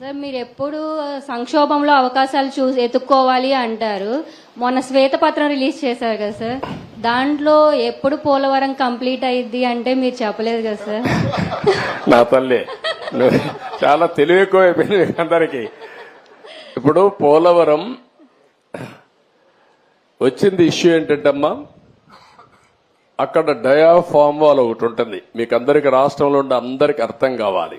Sir మీరు ఎప్పుడు సంక్షోభంలో అవకాశాలు చూ ఎత్తుక్కోవాలి అంటారు. మొన్న శ్వేతపత్రం రిలీజ్ చేశారు కదా సార్. దాంట్లో ఎప్పుడు పోలవరం కంప్లీట్ అయ్యిద్ది అంటే మీరు చెప్పలేదు కదా సార్. నా తల్లి చాలా తెలివి ఎక్కువ అందరికి. ఇప్పుడు పోలవరం వచ్చింది ఇష్యూ ఏంటంటమ్మా? అక్కడ డయాఫామ్ వాల్ ఒకటి ఉంటుంది. మీకు అందరికి రాష్ట్రంలో ఉండే అందరికి అర్థం కావాలి.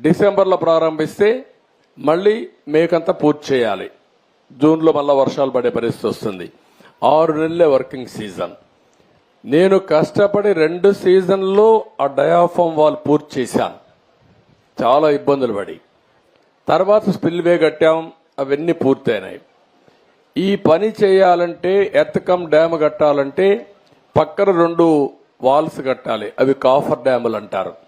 డిసెంబర్లో ప్రారంభిస్తే మళ్ళీ మేకంతా పూర్తి చేయాలి. జూన్లో మళ్ళీ వర్షాలు పడే పరిస్థితి వస్తుంది. ఆరు నెలలే వర్కింగ్ సీజన్. నేను కష్టపడి రెండు సీజన్లో ఆ డయాఫామ్ వాల్ పూర్తి చేశాను. చాలా ఇబ్బందులు పడి. తర్వాత స్పిల్వే కట్టాం అవన్నీ పూర్తయినాయి. ఈ పని చేయాలంటే ఎత్తకం డ్యామ్ కట్టాలంటే పక్కన రెండు వాల్స్ కట్టాలి. అవి కాఫర్ డ్యాములు అంటారు.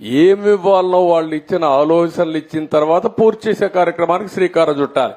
ఏమి ఇవ్వాలనో వాళ్ళు ఇచ్చిన ఆలోచనలు ఇచ్చిన తర్వాత పూర్తి చేసే కార్యక్రమానికి శ్రీకారం చుట్టాలి.